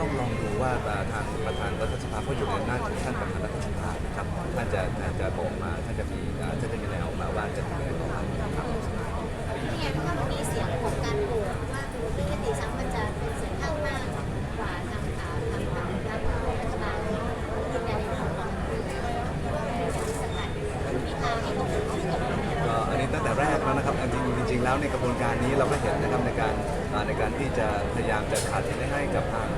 ต้องลองดูว่าทางประธานรัฐสภาเขาอยู่ในอำนาจของท่านประธานรัฐสภานะครับท่านจะท่านจะบอกมาท่านจะมีอ่าท่านจะมีแนวออกมาว่าจะทำยังไงต่อไปครับนี่ไงเพราะว่ามันมีเสียงของการโหวตว่าที่ยติซ้ำมันจะเป็นเสียงข้างมากกว่าทางขาทางฝั่งด้านรัฐบาลยืนยันในของเราคือสกัดพิธาให้ลงชื่อกับเราก็อันนี้ตั้งแต่แรกแล้วนะครับอันจริงจริงๆแล้วในกระบวนการนี้เราก็เห็นนะครับในการอ่าในการที่จะพยายามจะขัดให้ให้กับทาง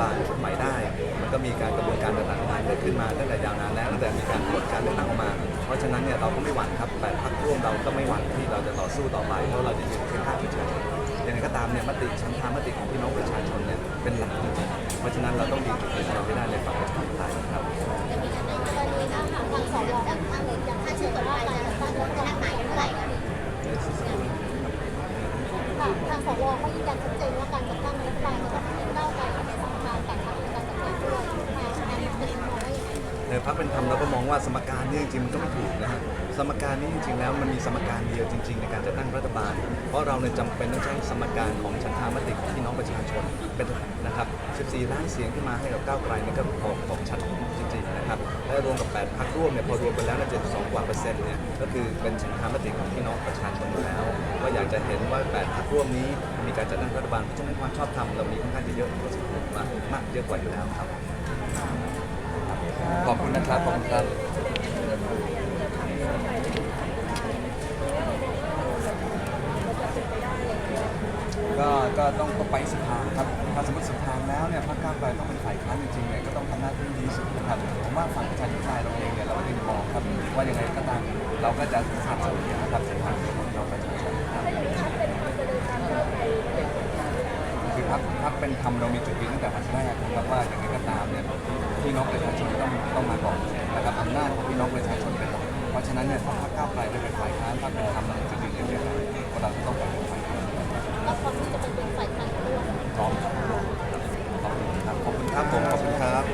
บาลชุดใหม่ได้ มันก็มีการกระบวนการต่างๆนานาเกิดขึ้นมาตั้งแต่ยาวนานแล้วตั้งแต่มีการผลการเลือกตั้งออกมา เพราะฉะนั้นเนี่ยเราก็ไม่หวั่นครับแปดพรรคร่วมเราก็ไม่หวั่นที่เราจะต่อสู้ต่อไปเพราะเราจะยืนเคียงข้างประชาชนยังไงก็ตามเนี่ยมติชั้นทามติของพี่น้องประชาชนเนี่ยเป็นหลักจริงๆเพราะฉะนั้นเราต้องยืนจุดยืนของเราให้ได้ในฝั่งประชาธิปไตยครับจะมีการในกรณีถ้าทางฝั่งสวด้านข้างเลยอย่างถ้าเชื่อกับว่าการจัดตั้งรัฐบาลใหม่เมื่อไหร่คะทางสวเขายืนยันชัดเจนว่าการจัดตั้งรัฐบาลจะต้อง ในพรรคเป็นธรรมเราก็มองว่าสมการนี้จริงๆมันก็ไม่ถูกนะฮะสมการนี้จริงๆแล้วมันมีสมการเดียวจริง ๆ ในการจะตั้งรัฐบาล เพราะเราเนี่ยจำเป็นต้องใช้สมการของฉันทามติของพี่น้องประชาชนเป็นหลักนะครับ 14 ล้านเสียงขึ้นมาให้กับก้าวไกลนี่ก็ออกออกชัดจริงๆนะครับและรวมกับ 8พรรคร่วมเนี่ยพอรวมกันแล้วเนี่ย72กว่าเปอร์เซ็นต์เนี่ยก็คือเป็นฉันทามติของพี่น้องประชาชนอยู่แล้วว่าอยากจะเห็นว่า 8พรรคร่วมนี้มีการจัดตั้งรัฐบาลเพราะฉะนั้นความชอบธรรมเรามีค่อนข้างจะเยอะพอสมควรมากมากเยอะกว่าอยู่แล้วครับ ขอบคุณนะครับ ขอบคุณครับก็ก็ต้องก็ไปสุดทางครับถ้าสมมติสุดทางแล้วเนี่ยพรรคก้าวไกลต้องเป็นฝ่ายค้านจริงๆเนี่ยก็ต้องทำหน้าที่ดีที่สุดนะครับผมว่าฝั่งประชาธิปไตยเราเองเนี่ยเราก็ยังมองครับว่ายังไงก็ตามเราก็จะสนับสนุนนะครับเส้นทางของเราป พักพักเป็นทำเรามีจุดยืนตั้งแต่วันแรกนะครับว่าอย่างไรก็ตามเนี่ยพี่น้องประชาชนต้องต้องมาก่อนนะครับอำนาจของพี่น้องประชาชนเป็นหลักเพราะฉะนั้นเนี่ยถ้าพรรคก้าวไกลได้เป็นฝ่ายค้านพรรเป็นธรรมเรามีจุดยืนเดียวกันเพราะเรต้องเป็นฝ่ายค้านแล้วความที่จะเป็นฝ่ายค้านร่ต้อมขอบคุณครับขอบคุณครับผมขอบคุณครับ